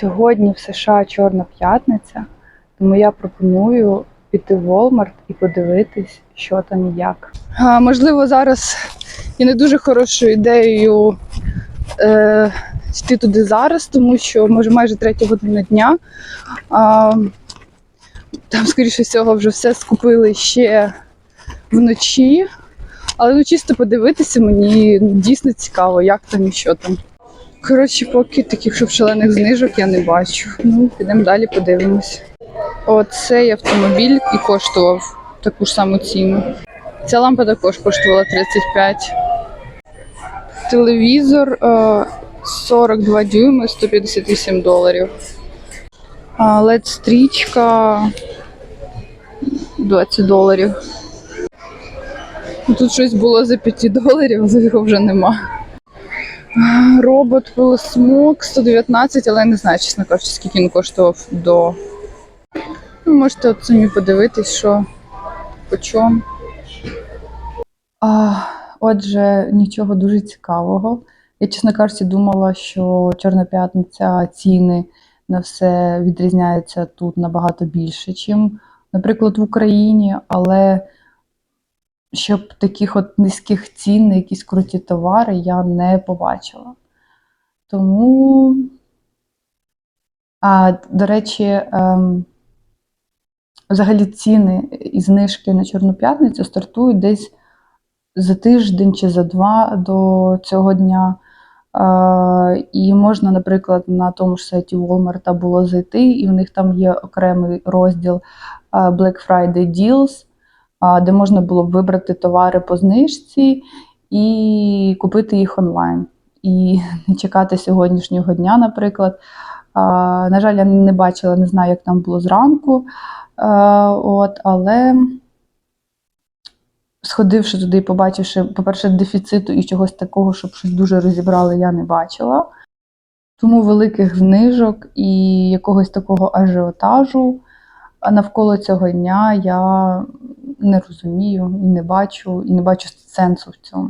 Сьогодні в США Чорна п'ятниця, тому я пропоную піти в Walmart і подивитись, що там і як. А, можливо, зараз є не дуже хорошою ідеєю е, йти туди зараз, тому що може майже третя година дня. А, там, скоріше всього, вже все скупили ще вночі. Але ну чисто подивитися мені дійсно цікаво, як там і що там. Коротше, поки таких шалених знижок я не бачу. Ну, підемо далі, подивимось. Оцей автомобіль і коштував таку ж саму ціну. Ця лампа також коштувала 35. Телевізор е, 42 дюйми, 158 доларів. Led стрічка 20 доларів. Ну, Тут щось було за 5 доларів, але його вже нема. Робот пилосмок 119, але я не знаю, чесно кажучи, скільки він коштував до. Ви можете от самі подивитись, що по чому. А, отже, нічого дуже цікавого. Я, чесно кажучи, думала, що Чорна п'ятниця ціни на все відрізняються тут набагато більше, чим, наприклад, в Україні, але щоб таких от низьких цін на якісь круті товари я не побачила. Тому, а, до речі, ем, взагалі ціни і знижки на Чорну п'ятницю стартують десь за тиждень чи за два до цього дня. Е, і можна, наприклад, на тому ж сайті Walmart було зайти, і в них там є окремий розділ е, Black Friday Deals, де можна було б вибрати товари по знижці і купити їх онлайн. І не чекати сьогоднішнього дня, наприклад. На жаль, я не бачила, не знаю, як там було зранку. От, але сходивши туди і побачивши, по-перше, дефіциту і чогось такого, щоб щось дуже розібрали, я не бачила. Тому великих знижок і якогось такого ажіотажу навколо цього дня я не розумію і не бачу, і не бачу сенсу в цьому.